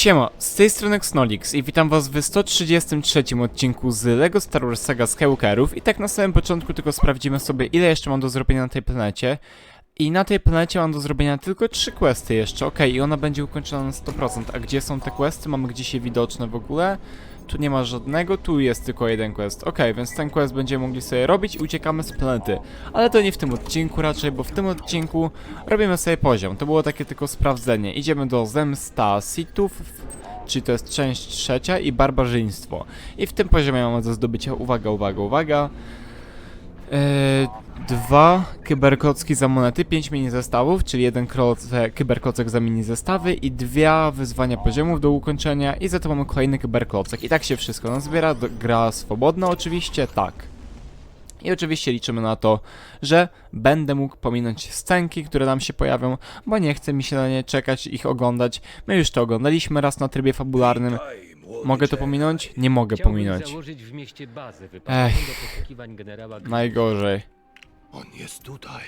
Siema, z tej strony Xnolix i witam was w 133 odcinku z LEGO Star Wars Saga Skywalkerów i tak na samym początku tylko sprawdzimy sobie ile jeszcze mam do zrobienia na tej planecie i na tej planecie mam do zrobienia tylko trzy questy jeszcze, okej, i ona będzie ukończona na 100%, a gdzie są te questy? Mamy gdzieś je widoczne w ogóle? Tu nie ma żadnego, tu jest tylko jeden quest. Okej, więc ten quest będziemy mogli sobie robić i uciekamy z planety. Ale to nie w tym odcinku raczej, bo w tym odcinku robimy sobie poziom. To było takie tylko sprawdzenie. Idziemy do Zemsta Sithów, czyli to jest część trzecia i barbarzyństwo. I w tym poziomie mamy do zdobycia, uwaga, uwaga, uwaga, dwa kyberkocki za monety, pięć mini zestawów, czyli jeden kroce, kyberkocek za mini zestawy i dwie wyzwania poziomów do ukończenia i za to mamy kolejny kyberkocek. I tak się wszystko nazbiera, gra swobodna oczywiście, tak. I oczywiście liczymy na to, że będę mógł pominąć scenki, które nam się pojawią, bo nie chce mi się na nie czekać, ich oglądać. My już to oglądaliśmy raz na trybie fabularnym. Mogę to pominąć? Nie mogę pominąć. założyć w mieście bazę wyposażoną do poszukiwań generała Najgorzej. On jest tutaj.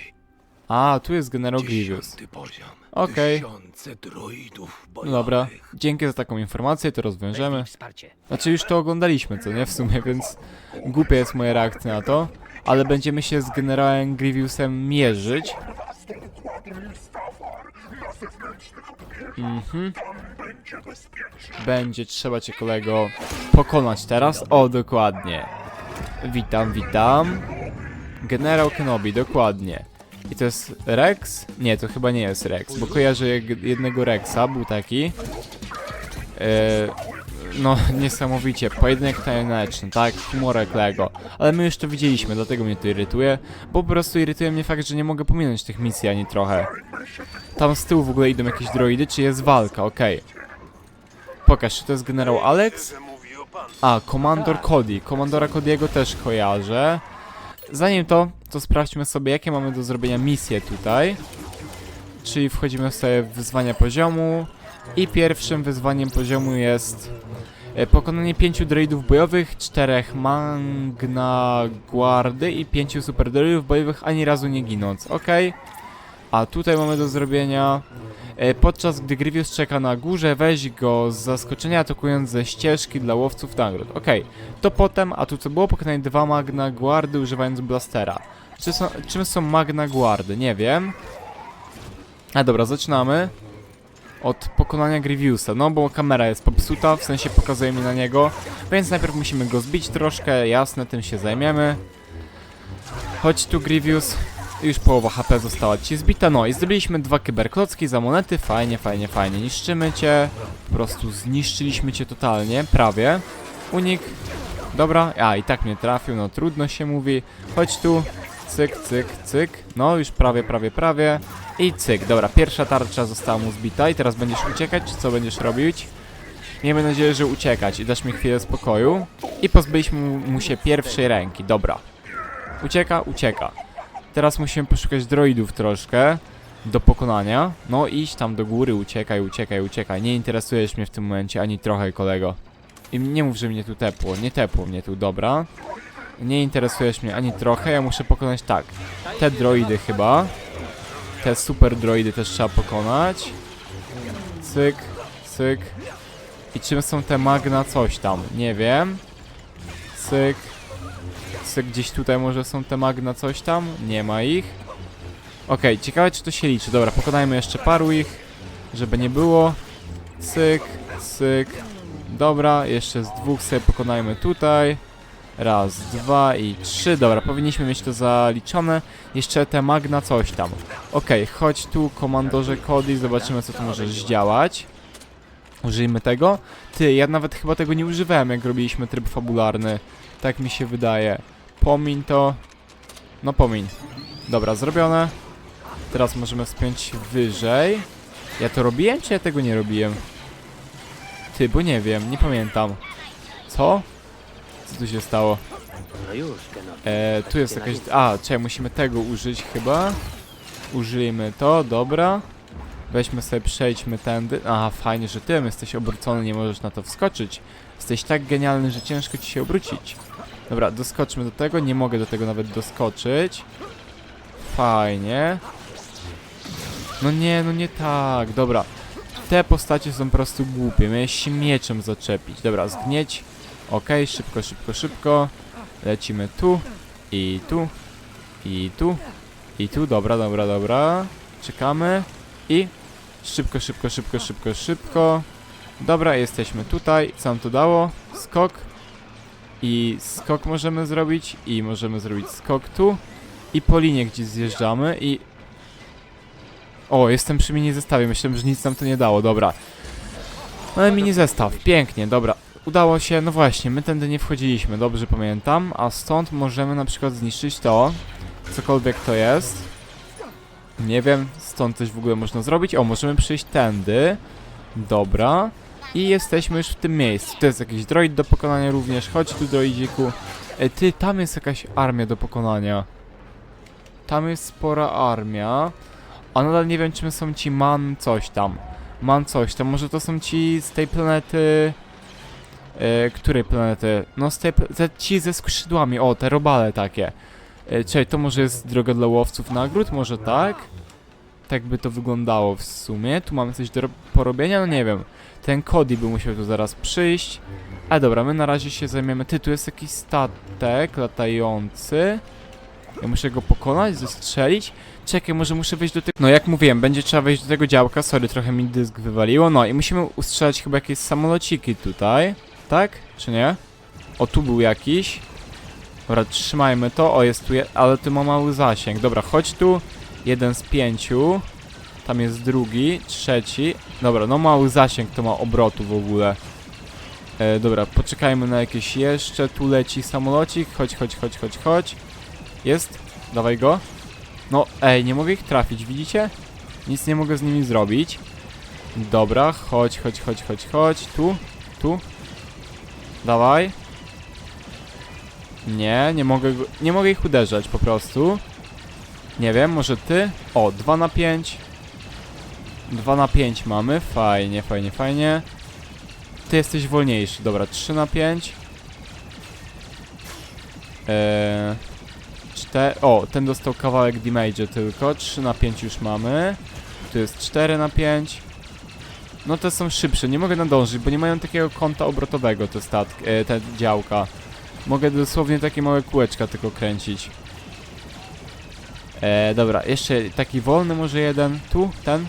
A, tu jest generał Grievous. Dziesiąty poziom. Okej. Tysiące droidów No bojowych. dobra, dzięki za taką informację, to rozwiążemy. Wsparcie. Znaczy już to oglądaliśmy, co nie? W sumie, więc głupia jest moja reakcja na to. Ale będziemy się z generałem Grievousem mierzyć. Mhm. Będzie trzeba cię kolego pokonać teraz. O, dokładnie. Witam, witam. Generał Kenobi, dokładnie. I to jest Rex? Nie, to chyba nie jest Rex, bo kojarzę jednego Rexa, był taki. Eee, no, niesamowicie. Pojedynek tajemniczy, tak? Humorek Lego. Ale my już to widzieliśmy, dlatego mnie to irytuje. Bo po prostu irytuje mnie fakt, że nie mogę pominąć tych misji ani trochę. Tam z tyłu w ogóle idą jakieś droidy, czy jest walka? Okej. Pokaż, czy to jest generał Alex? A, komandor Cody. Komandora Cody'ego też kojarzę. Zanim to, to sprawdźmy sobie, jakie mamy do zrobienia misje tutaj. Czyli wchodzimy sobie w wyzwania poziomu. I pierwszym wyzwaniem poziomu jest e, pokonanie pięciu droidów bojowych, czterech Magna Guardy i pięciu super droidów bojowych, ani razu nie ginąc, ok? A tutaj mamy do zrobienia e, podczas gdy Grievous czeka na górze, weź go z zaskoczenia atakując ze ścieżki dla łowców nagród, ok? To potem, a tu co było, pokonanie dwa Magna Guardy używając blastera. Czy są, czym są Magna Guardy? Nie wiem. A dobra, zaczynamy od pokonania Grievousa, no bo kamera jest popsuta, w sensie pokazuje mi na niego, więc najpierw musimy go zbić troszkę, jasne, tym się zajmiemy. Chodź tu Grievous, już połowa HP została ci zbita, no i zdobyliśmy dwa kyberklocki za monety, fajnie, fajnie, fajnie, niszczymy cię, po prostu zniszczyliśmy cię totalnie, prawie. Unik, dobra, a i tak mnie trafił, no trudno się mówi, chodź tu, cyk, cyk, cyk, no już prawie, prawie, prawie. I cyk, dobra, pierwsza tarcza została mu zbita i teraz będziesz uciekać, czy co będziesz robić? Miejmy nadzieję, że uciekać i dasz mi chwilę spokoju. I pozbyliśmy mu się pierwszej ręki, dobra. Ucieka, ucieka. Teraz musimy poszukać droidów troszkę do pokonania. No idź tam do góry, uciekaj, uciekaj, uciekaj. Nie interesujesz mnie w tym momencie ani trochę, kolego. I nie mów, że mnie tu tepło, nie tepło mnie tu, dobra. Nie interesujesz mnie ani trochę, ja muszę pokonać tak. Te droidy chyba. Te super droidy też trzeba pokonać. Cyk, cyk. I czym są te magna coś tam? Nie wiem. Cyk. Cyk, gdzieś tutaj może są te magna coś tam? Nie ma ich. Okej, ciekawe czy to się liczy. Dobra, pokonajmy jeszcze paru ich, żeby nie było. Cyk, cyk. Dobra, jeszcze z dwóch sobie pokonajmy tutaj. Raz, dwa i trzy. Dobra, powinniśmy mieć to zaliczone. Jeszcze te magna coś tam. Okej, chodź tu, komandorze Cody, zobaczymy co tu możesz zdziałać. Użyjmy tego. Ty, ja nawet chyba tego nie używałem, jak robiliśmy tryb fabularny. Tak mi się wydaje. Pomiń to. No pomiń. Dobra, zrobione. Teraz możemy wspiąć wyżej. Ja to robiłem, czy ja tego nie robiłem? Ty, bo nie wiem, nie pamiętam. Co? Co tu się stało? No już. E, tu jest jakaś... A, czekaj, musimy tego użyć chyba. Użyjmy to, dobra. Weźmy sobie, przejdźmy tędy. Aha, fajnie, że ty jesteś obrócony, nie możesz na to wskoczyć. Jesteś tak genialny, że ciężko ci się obrócić. Dobra, doskoczmy do tego. Nie mogę do tego nawet doskoczyć. Fajnie. No nie, no nie tak. Dobra. te postacie są po prostu głupie. Miałeś się mieczem zaczepić. Dobra, zgnieć. Okej, szybko, szybko, szybko. Lecimy tu. I tu. I tu. I tu. Dobra, dobra, dobra. Czekamy. I szybko, szybko, szybko, szybko, szybko. Dobra, jesteśmy tutaj. Co nam to dało? Skok. I skok możemy zrobić. I możemy zrobić skok tu. I po linie gdzieś zjeżdżamy. I o, jestem przy mini zestawie. Myślałem, że nic nam to nie dało. Dobra. Mamy mini zestaw. Pięknie, dobra. Udało się. No właśnie, my tędy nie wchodziliśmy, dobrze pamiętam. A stąd możemy na przykład zniszczyć to. Cokolwiek to jest. Nie wiem, stąd coś w ogóle można zrobić. O, możemy przyjść tędy. Dobra. I jesteśmy już w tym miejscu. To jest jakiś droid do pokonania również. Chodź tu, droidziku. E, ty, tam jest jakaś armia do pokonania. Tam jest spora armia. A nadal nie wiem, czym są ci man coś tam. Man coś tam. Może to są ci z tej planety... E, której planety? No z tej... Te, ci ze skrzydłami. O, te robale takie. E, czekaj, to może jest droga dla łowców nagród? Może tak? Tak by to wyglądało w sumie. Tu mamy coś do ro- porobienia? No nie wiem. Ten Cody by musiał tu zaraz przyjść. A dobra, my na razie się zajmiemy. Ty, tu jest jakiś statek latający. Ja muszę go pokonać, zestrzelić. Czekaj, może muszę wejść do tego... No jak mówiłem, będzie trzeba wejść do tego działka. Sorry, trochę mi dysk wywaliło. No i musimy ustrzelać chyba jakieś samolociki tutaj. Tak? Czy nie? O, tu był jakiś. Dobra, trzymajmy to. O, jest tu... Je... Ale tu ma mały zasięg. Dobra, chodź tu. Jeden z pięciu. Tam jest drugi, trzeci. Dobra, no mały zasięg to ma obrotu w ogóle. E, dobra, poczekajmy na jakieś jeszcze. Tu leci samolocik. Chodź, chodź, chodź, chodź, chodź. Jest? Dawaj go. No, ej, nie mogę ich trafić, widzicie? Nic nie mogę z nimi zrobić. Dobra, chodź, chodź, chodź, chodź, chodź. Tu, tu. Dawaj. Nie, nie mogę, nie mogę ich uderzać po prostu. Nie wiem, może ty? O, 2 na 5. 2 na 5 mamy, fajnie, fajnie, fajnie. Ty jesteś wolniejszy, dobra, 3 na 5. Eee, czte- o, ten dostał kawałek damage'u tylko, 3 na 5 już mamy. Tu jest 4 na 5. No te są szybsze, nie mogę nadążyć, bo nie mają takiego kąta obrotowego te statki, e, te działka. Mogę dosłownie takie małe kółeczka tylko kręcić. E, dobra, jeszcze taki wolny może jeden. Tu, ten.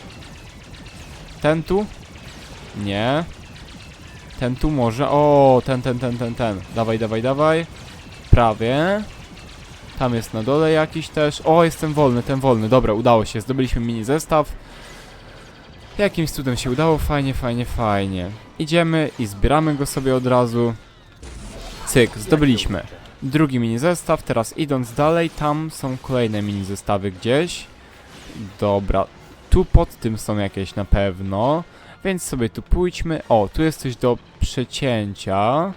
Ten tu. Nie. Ten tu może. O, ten, ten, ten, ten, ten. Dawaj, dawaj, dawaj. Prawie. Tam jest na dole jakiś też. O, jestem wolny, ten wolny. Dobra, udało się. Zdobyliśmy mini zestaw. Jakimś cudem się udało. Fajnie, fajnie, fajnie. Idziemy i zbieramy go sobie od razu. Cyk, zdobyliśmy. Drugi mini zestaw, teraz idąc dalej, tam są kolejne mini zestawy gdzieś. Dobra, tu pod tym są jakieś na pewno, więc sobie tu pójdźmy. O, tu jest coś do przecięcia.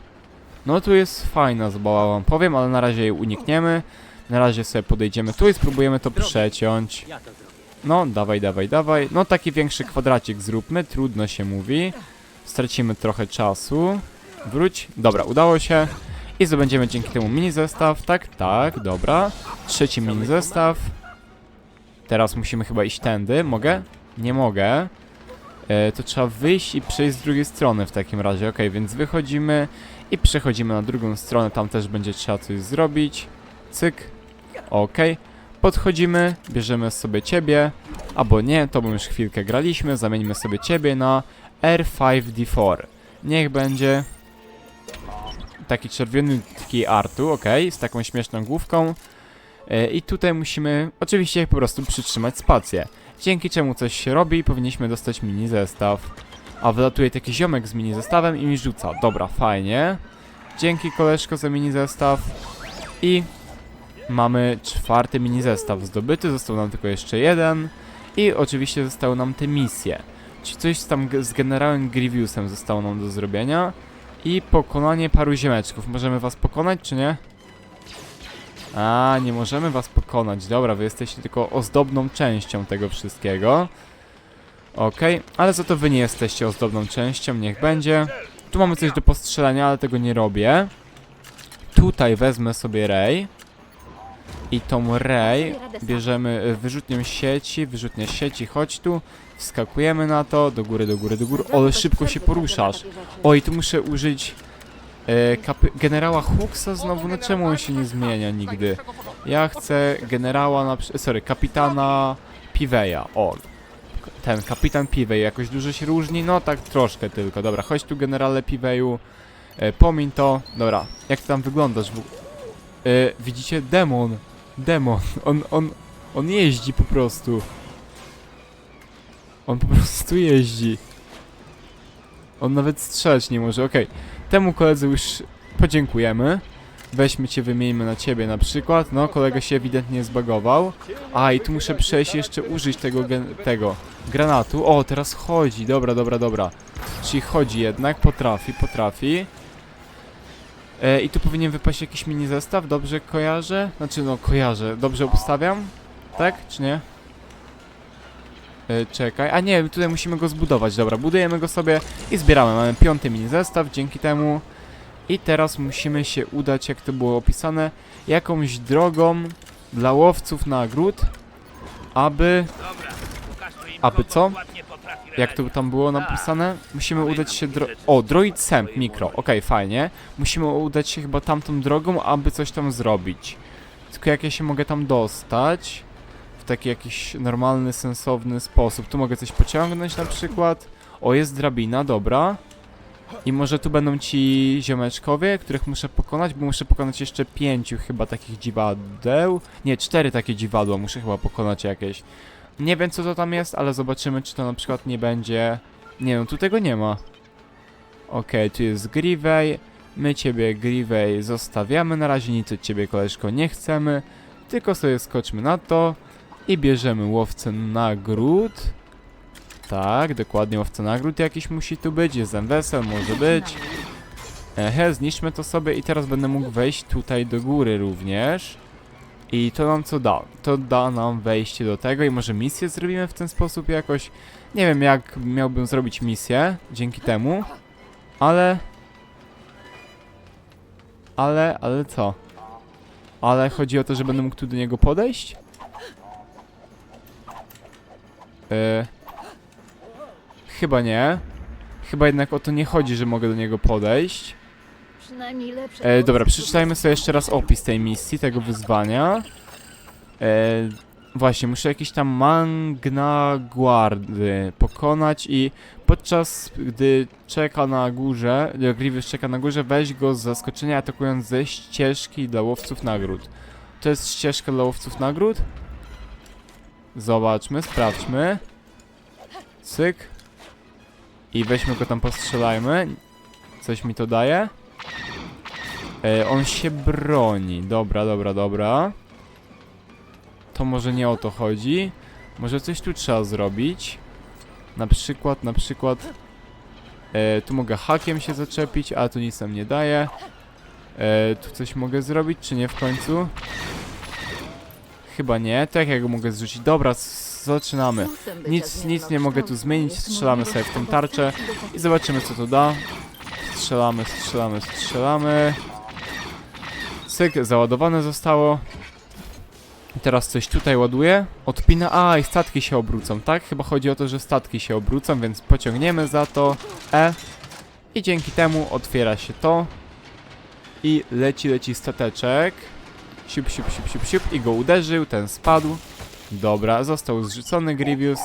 No tu jest fajna zabawa wam powiem, ale na razie jej unikniemy. Na razie sobie podejdziemy tu i spróbujemy to przeciąć. No, dawaj, dawaj, dawaj. No taki większy kwadracik zróbmy, trudno się mówi. Stracimy trochę czasu. Wróć. Dobra, udało się. I zdobędziemy dzięki temu mini zestaw. Tak, tak, dobra. Trzeci mini zestaw. Teraz musimy chyba iść tędy. Mogę? Nie mogę. E, to trzeba wyjść i przejść z drugiej strony w takim razie. Ok, więc wychodzimy i przechodzimy na drugą stronę. Tam też będzie trzeba coś zrobić. Cyk. Ok. Podchodzimy, bierzemy sobie ciebie. Albo nie, to bo już chwilkę graliśmy. Zamienimy sobie ciebie na R5D4. Niech będzie taki czerwony taki Artu, ok, z taką śmieszną główką. E, I tutaj musimy oczywiście po prostu przytrzymać spację. Dzięki czemu coś się robi powinniśmy dostać mini zestaw. A wylatuje taki ziomek z mini zestawem i mi rzuca. Dobra, fajnie. Dzięki koleżko za mini zestaw. I mamy czwarty mini zestaw zdobyty. Został nam tylko jeszcze jeden. I oczywiście zostały nam te misje. Czyli coś tam z generałem Grievousem zostało nam do zrobienia. I pokonanie paru ziemeczków. Możemy was pokonać, czy nie? A, nie możemy was pokonać. Dobra, wy jesteście tylko ozdobną częścią tego wszystkiego. Okej, ale za to wy nie jesteście ozdobną częścią, niech będzie. Tu mamy coś do postrzelania, ale tego nie robię. Tutaj wezmę sobie Ray. I tą Ray bierzemy wyrzutnią sieci, wyrzutnia sieci, chodź tu. Wskakujemy na to, do góry, do góry, do góry. Ale szybko się poruszasz. Oj, tu muszę użyć e, generała Huxa znowu. No czemu on się nie zmienia nigdy? Ja chcę generała na sorry, kapitana Piveya. O, ten kapitan Pivey jakoś dużo się różni? No tak troszkę tylko. Dobra, chodź tu generale Piveyu. E, pomiń to. Dobra, jak ty tam wyglądasz? E, widzicie? Demon. Demon. On, on, on jeździ po prostu. On po prostu jeździ. On nawet strzelać nie może. Okej. Temu koledze już podziękujemy. Weźmy cię, wymieńmy na ciebie na przykład. No, kolega się ewidentnie zbagował. A, i tu muszę przejść jeszcze użyć tego, tego granatu. O, teraz chodzi. Dobra, dobra, dobra. Czyli chodzi jednak, potrafi, potrafi. E, I tu powinien wypaść jakiś mini zestaw, dobrze kojarzę? Znaczy, no kojarzę, dobrze obstawiam? Tak, czy nie? E, czekaj, a nie, tutaj musimy go zbudować, dobra, budujemy go sobie i zbieramy, mamy piąty mini zestaw dzięki temu. I teraz musimy się udać, jak to było opisane, jakąś drogą dla łowców nagród, aby... Aby co? Jak to tam było napisane? Musimy udać się dro... O, droid Semp Mikro, okej, fajnie. Musimy udać się chyba tamtą drogą, aby coś tam zrobić. Tylko jak ja się mogę tam dostać? W taki jakiś normalny, sensowny sposób. Tu mogę coś pociągnąć na przykład. O, jest drabina, dobra. I może tu będą ci ziomeczkowie, których muszę pokonać, bo muszę pokonać jeszcze pięciu chyba takich dziwadeł. Nie, cztery takie dziwadła muszę chyba pokonać jakieś. Nie wiem co to tam jest, ale zobaczymy czy to na przykład nie będzie... Nie no, tu tego nie ma. Okej, tu jest Grievey. My ciebie, Grievey, zostawiamy. Na razie nic od ciebie, koleżko, nie chcemy. Tylko sobie skoczmy na to. I bierzemy łowcę nagród. Tak, dokładnie łowca nagród jakiś musi tu być. Jest wesel, może być. Ehe, zniszczmy to sobie i teraz będę mógł wejść tutaj do góry również. I to nam co da? To da nam wejście do tego i może misję zrobimy w ten sposób jakoś. Nie wiem jak miałbym zrobić misję dzięki temu, ale... Ale, ale co? Ale chodzi o to, że będę mógł tu do niego podejść? Yy... Chyba nie. Chyba jednak o to nie chodzi, że mogę do niego podejść. Przynajmniej lepsze. E, dobra, przeczytajmy sobie jeszcze raz opis tej misji, tego wyzwania. E, właśnie, muszę jakieś tam Magna Guardy pokonać i podczas gdy czeka na górze, gdy Grievous czeka na górze, weź go z zaskoczenia atakując ze ścieżki dla łowców nagród. To jest ścieżka dla łowców nagród? Zobaczmy, sprawdźmy. Cyk. I weźmy go tam, postrzelajmy. Coś mi to daje? E, on się broni. Dobra, dobra, dobra. To może nie o to chodzi. Może coś tu trzeba zrobić. Na przykład, na przykład... E, tu mogę hakiem się zaczepić, a tu nic nam nie daje. E, tu coś mogę zrobić, czy nie w końcu? Chyba nie. Tak jak go mogę zrzucić. Dobra, zaczynamy. Nic, nic nie mogę tu zmienić. Strzelamy sobie w tą tarczę i zobaczymy co to da. Strzelamy, strzelamy, strzelamy. Cyk, załadowane zostało. I teraz coś tutaj ładuje. Odpina. A, i statki się obrócą, tak? Chyba chodzi o to, że statki się obrócą, więc pociągniemy za to E. I dzięki temu otwiera się to. I leci, leci stateczek. Siup, siup, siup, siup, siup. I go uderzył, ten spadł. Dobra, został zrzucony Grievous.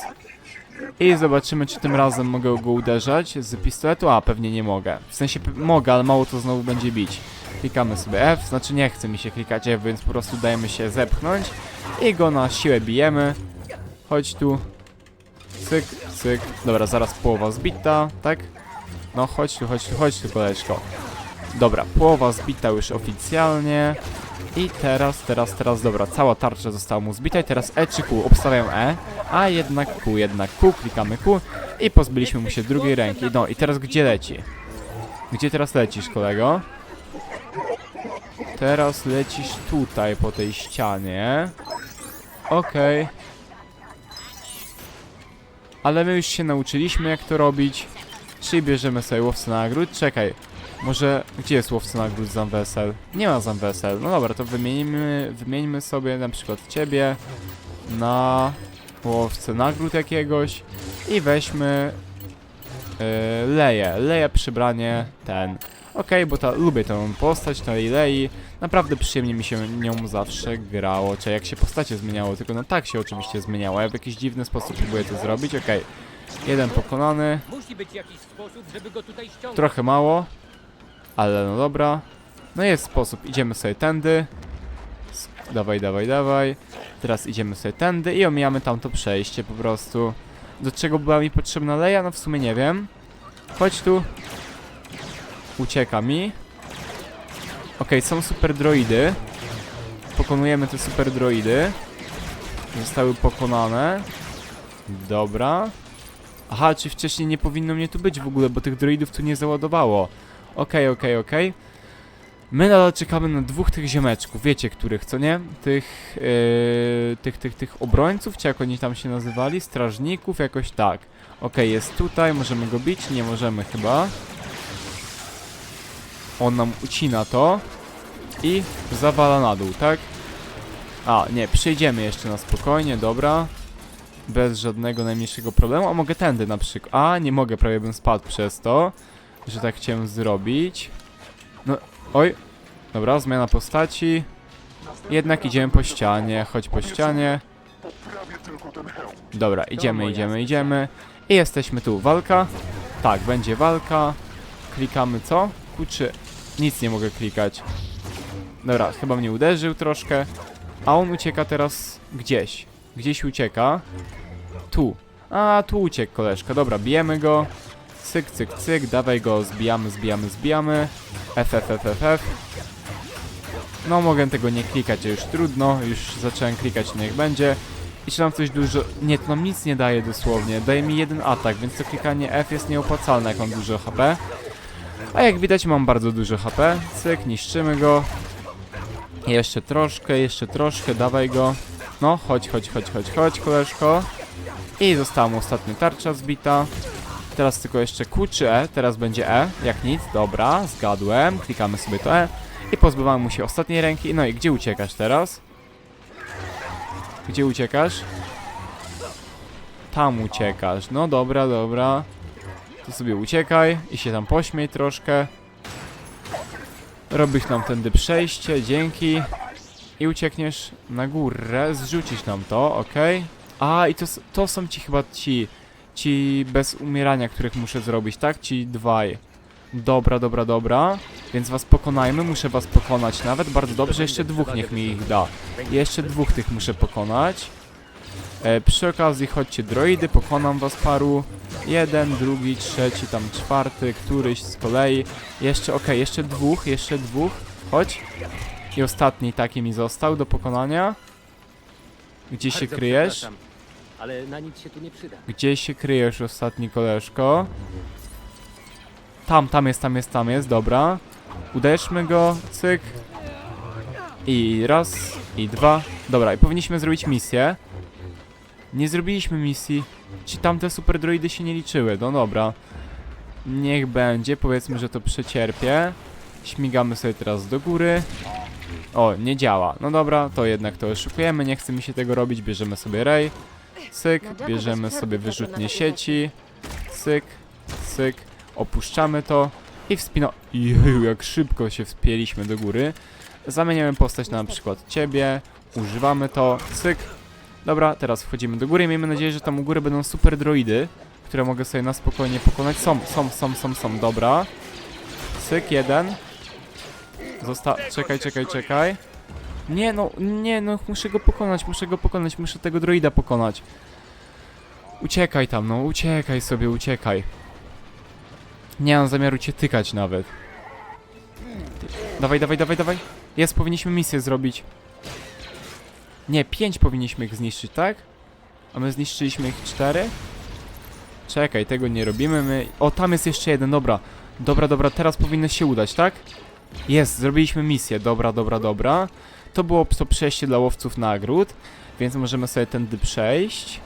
I zobaczymy, czy tym razem mogę go uderzać z pistoletu. A, pewnie nie mogę. W sensie mogę, ale mało to znowu będzie bić. Klikamy sobie F, znaczy nie chce mi się klikać F, więc po prostu dajemy się zepchnąć i go na siłę bijemy. Chodź tu. Cyk, cyk. Dobra, zaraz połowa zbita, tak? No chodź tu, chodź tu, chodź tu koleżko. Dobra, połowa zbita już oficjalnie. I teraz, teraz, teraz, dobra, cała tarcza została mu zbita i teraz E czy Q, obstawiam E, a jednak Q, jednak Q, klikamy Q i pozbyliśmy mu się drugiej ręki. No i teraz gdzie leci? Gdzie teraz lecisz, kolego? Teraz lecisz tutaj po tej ścianie. Okej. Ale my już się nauczyliśmy jak to robić. Czyli bierzemy sobie łowcę nagród. Czekaj. Może gdzie jest łowca nagród Zamwesel? Nie ma Zamwesel. No dobra, to wymienimy, wymieńmy sobie na przykład ciebie na łowcę nagród jakiegoś i weźmy yy, Leję, Leję przybranie ten. Okej, bo ta, lubię tę postać, tej Lei. Naprawdę przyjemnie mi się nią zawsze grało, czy jak się postacie zmieniało, tylko no tak się oczywiście zmieniało. Ja w jakiś dziwny sposób próbuję to zrobić, okej. Jeden pokonany, Musi być jakiś sposób, żeby go tutaj ściągnąć. trochę mało, ale no dobra. No jest sposób, idziemy sobie tędy. Dawaj, dawaj, dawaj. Teraz idziemy sobie tędy i omijamy tamto przejście po prostu. Do czego była mi potrzebna leja? No w sumie nie wiem. Chodź tu. Ucieka mi. Okej, są super droidy. Pokonujemy te super droidy. Zostały pokonane. Dobra. Aha, czy wcześniej nie powinno mnie tu być w ogóle, bo tych droidów tu nie załadowało. Okej, okej, okej. My nadal czekamy na dwóch tych ziomeczków, wiecie których, co nie? Tych, yy, tych, tych, tych obrońców, czy jak oni tam się nazywali? Strażników, jakoś tak. Okej, jest tutaj, możemy go bić? Nie możemy chyba. On nam ucina to i zawala na dół, tak? A, nie, przejdziemy jeszcze na spokojnie, dobra. Bez żadnego najmniejszego problemu. A mogę tędy na przykład. A, nie mogę, prawie bym spadł przez to, że tak chciałem zrobić. No, oj. Dobra, zmiana postaci. Jednak idziemy po ścianie, chodź po ścianie. Dobra, idziemy, idziemy, idziemy. I jesteśmy tu. Walka. Tak, będzie walka. Klikamy co? Kurczę, nic nie mogę klikać. Dobra, chyba mnie uderzył troszkę. A on ucieka teraz gdzieś. Gdzieś ucieka. Tu. A, tu uciekł koleżka. Dobra, bijemy go. Cyk, cyk, cyk. Dawaj go, zbijamy, zbijamy, zbijamy. F. No, mogę tego nie klikać, a już trudno. Już zacząłem klikać, niech będzie. I czy nam coś dużo... Nie, to nam nic nie daje dosłownie. Daje mi jeden atak, więc to klikanie F jest nieopłacalne, jak mam dużo HP. A jak widać, mam bardzo dużo HP. Cyk, niszczymy go. Jeszcze troszkę, jeszcze troszkę, dawaj go. No, chodź, chodź, chodź, chodź, chodź, koleżko. I została mu ostatnia tarcza zbita. Teraz tylko jeszcze Q czy E, teraz będzie E, jak nic, dobra, zgadłem. Klikamy sobie to E i pozbywamy mu się ostatniej ręki. No i gdzie uciekasz teraz? Gdzie uciekasz? Tam uciekasz, no dobra, dobra. To sobie uciekaj i się tam pośmiej troszkę. Robisz nam tędy przejście, dzięki. I uciekniesz na górę, zrzucisz nam to, okej. A, i to, to są ci chyba ci, ci bez umierania, których muszę zrobić, tak? Ci dwaj. Dobra, dobra, dobra. Więc was pokonajmy, muszę was pokonać nawet, bardzo dobrze, jeszcze dwóch niech mi ich da. Jeszcze dwóch tych muszę pokonać. E, przy okazji chodźcie droidy, pokonam was paru. Jeden, drugi, trzeci, tam czwarty, któryś z kolei. Jeszcze, okej, jeszcze dwóch, jeszcze dwóch. Chodź. I ostatni taki mi został do pokonania. Gdzie się kryjesz? Ale na nic się tu nie przyda. Gdzie się kryjesz, ostatni koleżko? Tam, tam jest, tam jest, tam jest, dobra. Uderzmy go, cyk. I raz, i dwa. Dobra, i powinniśmy zrobić misję. Nie zrobiliśmy misji. Ci tamte super droidy się nie liczyły, no dobra. Niech będzie, powiedzmy, że to przecierpię. Śmigamy sobie teraz do góry. O, nie działa. No dobra, to jednak to oszukujemy, nie chce mi się tego robić, bierzemy sobie rej. Cyk, bierzemy sobie wyrzutnie sieci. Cyk, cyk, opuszczamy to i wspina... Jeju, jak szybko się wspięliśmy do góry. Zamieniamy postać na, na przykład ciebie, używamy to, cyk. Dobra, teraz wchodzimy do góry miejmy nadzieję, że tam u góry będą super droidy, które mogę sobie na spokojnie pokonać. Są, są, są, są, są, dobra. Cyk, jeden. Zosta... Czekaj, czekaj, czekaj. Nie no, nie no, muszę go pokonać, muszę go pokonać, muszę tego droida pokonać. Uciekaj tam, no, uciekaj sobie, uciekaj. Nie mam zamiaru cię tykać nawet. Dawaj, dawaj, dawaj, dawaj. Jest, powinniśmy misję zrobić. Nie, pięć powinniśmy ich zniszczyć, tak? A my zniszczyliśmy ich cztery? Czekaj, tego nie robimy, my... O, tam jest jeszcze jeden, dobra. Dobra, dobra, teraz powinno się udać, tak? Jest, zrobiliśmy misję, dobra, dobra, dobra. To było to przejście dla łowców nagród, więc możemy sobie tędy przejść.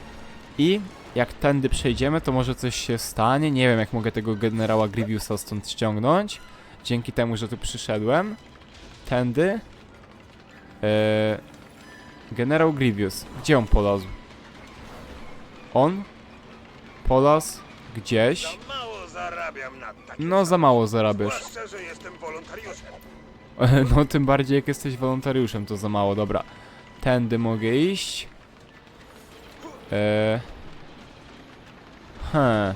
I jak tędy przejdziemy, to może coś się stanie. Nie wiem, jak mogę tego generała Grievousa stąd ściągnąć. Dzięki temu, że tu przyszedłem. Tędy. Eee, generał Grievous. Gdzie on polazł? On? Polas? Gdzieś? No za mało zarabiasz. Zwłaszcza, że jestem wolontariuszem. No tym bardziej jak jesteś wolontariuszem to za mało, dobra. Tędy mogę iść. Eee. He.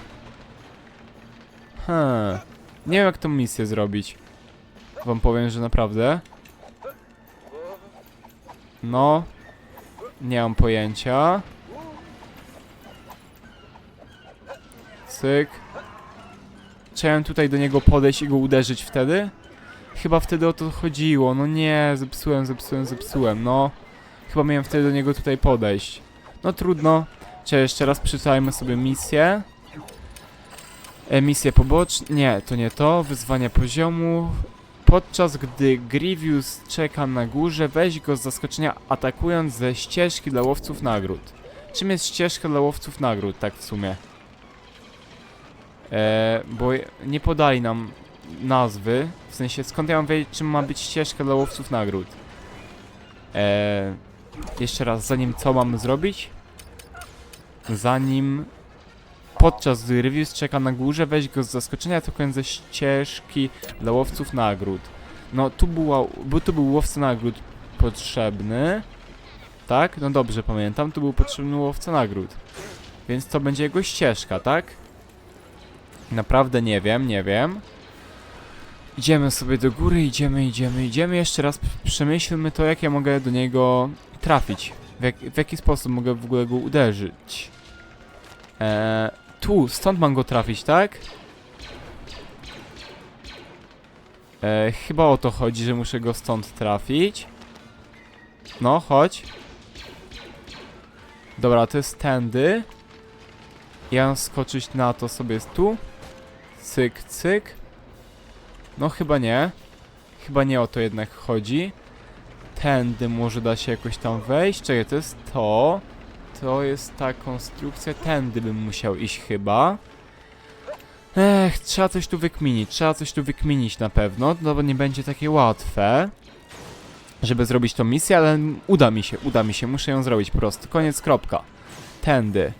He. Nie wiem jak tą misję zrobić. Wam powiem, że naprawdę. No. Nie mam pojęcia. Cyk. Chciałem tutaj do niego podejść i go uderzyć wtedy? Chyba wtedy o to chodziło. No nie, zepsułem, zepsułem, zepsułem. No. Chyba miałem wtedy do niego tutaj podejść. No trudno. Czy jeszcze raz przeczytajmy sobie misję. E, poboczną. Nie, to nie to. Wyzwanie poziomu. Podczas gdy Grievous czeka na górze, weź go z zaskoczenia atakując ze ścieżki dla łowców nagród. Czym jest ścieżka dla łowców nagród, tak w sumie? E, bo nie podali nam nazwy, w sensie skąd ja mam wiedzieć, czym ma być ścieżka dla łowców nagród. Eee, jeszcze raz, zanim co mamy zrobić? Zanim podczas gdy Reviews czeka na górze, weź go z zaskoczenia, atakując ze ścieżki dla łowców nagród. No, tu, była, bo tu był łowca nagród potrzebny. Tak? No dobrze pamiętam, tu był potrzebny łowca nagród. Więc to będzie jego ścieżka, tak? Naprawdę nie wiem, nie wiem. Idziemy sobie do góry, idziemy, idziemy, idziemy. Jeszcze raz przemyślmy to, jak ja mogę do niego trafić. W, jak, w jaki sposób mogę w ogóle go uderzyć. Eee, tu, stąd mam go trafić, tak? Eee, chyba o to chodzi, że muszę go stąd trafić. No, chodź. Dobra, to jest tędy. Ja mam skoczyć na to sobie tu. Cyk, cyk. No chyba nie. Chyba nie o to jednak chodzi. Tędy może da się jakoś tam wejść. Czekaj, to jest to. To jest ta konstrukcja. Tędy bym musiał iść chyba. Ech, trzeba coś tu wykminić. Trzeba coś tu wykminić na pewno. No bo nie będzie takie łatwe. Żeby zrobić tą misję, ale uda mi się, uda mi się. Muszę ją zrobić po prostu. Koniec, kropka. Tędy.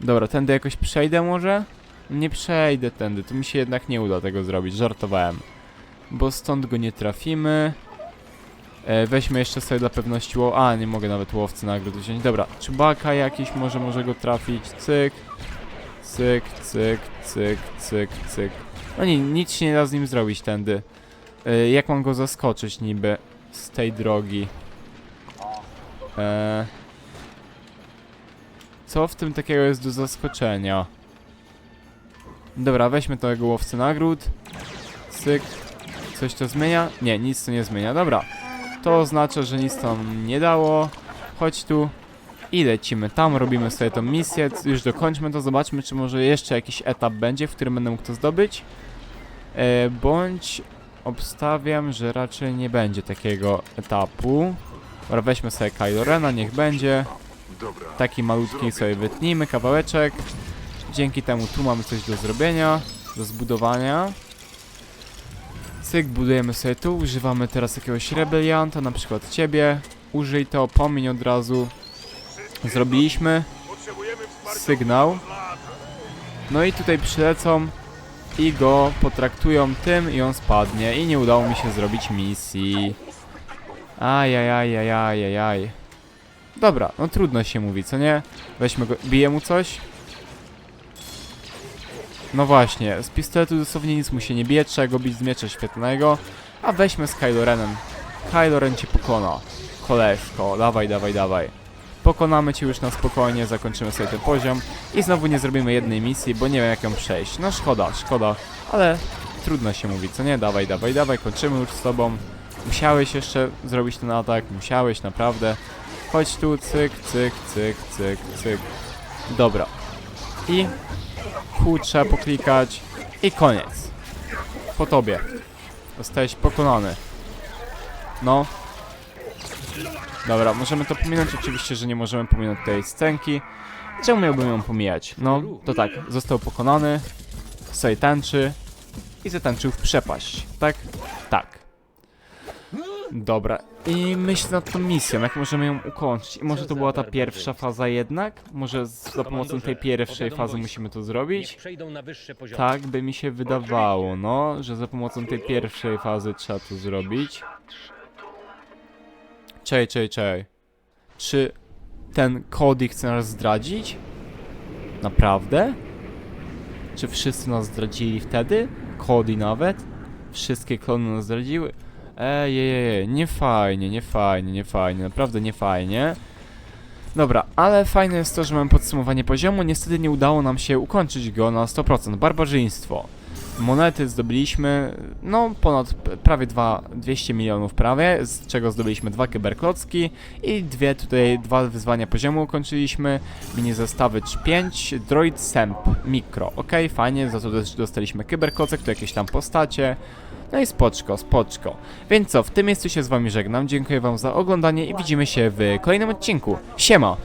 Dobra, tędy jakoś przejdę może? Nie przejdę tędy, to mi się jednak nie uda tego zrobić, żartowałem. Bo stąd go nie trafimy. E, weźmy jeszcze sobie dla pewności ło... A, nie mogę nawet łowcy nagród wziąć. Dobra, czubaka jakiś może może go trafić. Cyk. Cyk, cyk, cyk, cyk, cyk. No nie, nic się nie da z nim zrobić tędy. E, jak mam go zaskoczyć niby z tej drogi? E, co w tym takiego jest do zaskoczenia? Dobra, weźmy tego łowcę nagród. Cyk. Coś to zmienia? Nie, nic to nie zmienia. Dobra. To oznacza, że nic to nie dało. Chodź tu. I lecimy tam, robimy sobie tą misję. Już dokończmy to, zobaczmy, czy może jeszcze jakiś etap będzie, w którym będę mógł to zdobyć. E, bądź obstawiam, że raczej nie będzie takiego etapu. Dobra, weźmy sobie Kylo Rena, niech będzie. Taki malutki sobie wytnijmy, kawałeczek. Dzięki temu tu mamy coś do zrobienia, do zbudowania. Cyk, budujemy sobie tu, używamy teraz jakiegoś rebelianta, na przykład ciebie. Użyj to, pomiń od razu. Zrobiliśmy. Sygnał. No i tutaj przylecą i go potraktują tym i on spadnie. I nie udało mi się zrobić misji. Ajajajajajajaj. Dobra, no trudno się mówi, co nie? Weźmy go, bije mu coś? No właśnie, z pistoletu dosłownie nic mu się nie bije, trzeba go bić z miecza świetlnego. A weźmy z Kylo Renem. Kylo Ren cię pokona. Koleżko, dawaj, dawaj, dawaj. Pokonamy cię już na spokojnie, zakończymy sobie ten poziom i znowu nie zrobimy jednej misji, bo nie wiem jak ją przejść. No szkoda, szkoda, ale trudno się mówi, co nie? Dawaj, dawaj, dawaj, kończymy już z tobą. Musiałeś jeszcze zrobić ten atak, musiałeś, naprawdę. Chodź tu, cyk, cyk, cyk, cyk, cyk. Dobra. I Trzeba poklikać i koniec. Po tobie. Zostałeś pokonany. No. Dobra, możemy to pominąć. Oczywiście, że nie możemy pominąć tej scenki. Czemu miałbym ją pomijać? No, to tak. Został pokonany. Sobie tańczy. I zatańczył w przepaść. Tak? Tak. Dobra, i myślę nad tą misją, jak możemy ją ukończyć. I może to była ta pierwsza faza jednak? Może z, za pomocą tej pierwszej fazy musimy to zrobić? przejdą na wyższe poziomy. Tak by mi się wydawało, no, że za pomocą tej pierwszej fazy trzeba to zrobić. Czej, czej, czej. Czy ten Cody chce nas zdradzić? Naprawdę? Czy wszyscy nas zdradzili wtedy? Cody nawet? Wszystkie klony nas zdradziły? Ej, nie fajnie, nie fajnie, nie fajnie, naprawdę nie fajnie. Dobra, ale fajne jest to, że mamy podsumowanie poziomu. Niestety nie udało nam się ukończyć go na 100%. Barbarzyństwo. Monety zdobyliśmy, no ponad prawie dwa, 200 milionów prawie, z czego zdobyliśmy dwa kyberklocki i dwie tutaj, dwa wyzwania poziomu ukończyliśmy. Mini zestawy 5, Droid Semp Mikro. Ok, fajnie, za to też dostaliśmy kyberklocek, tu jakieś tam postacie. No i spoczko, spoczko. Więc co, w tym miejscu się z wami żegnam. Dziękuję wam za oglądanie i widzimy się w kolejnym odcinku. Siema!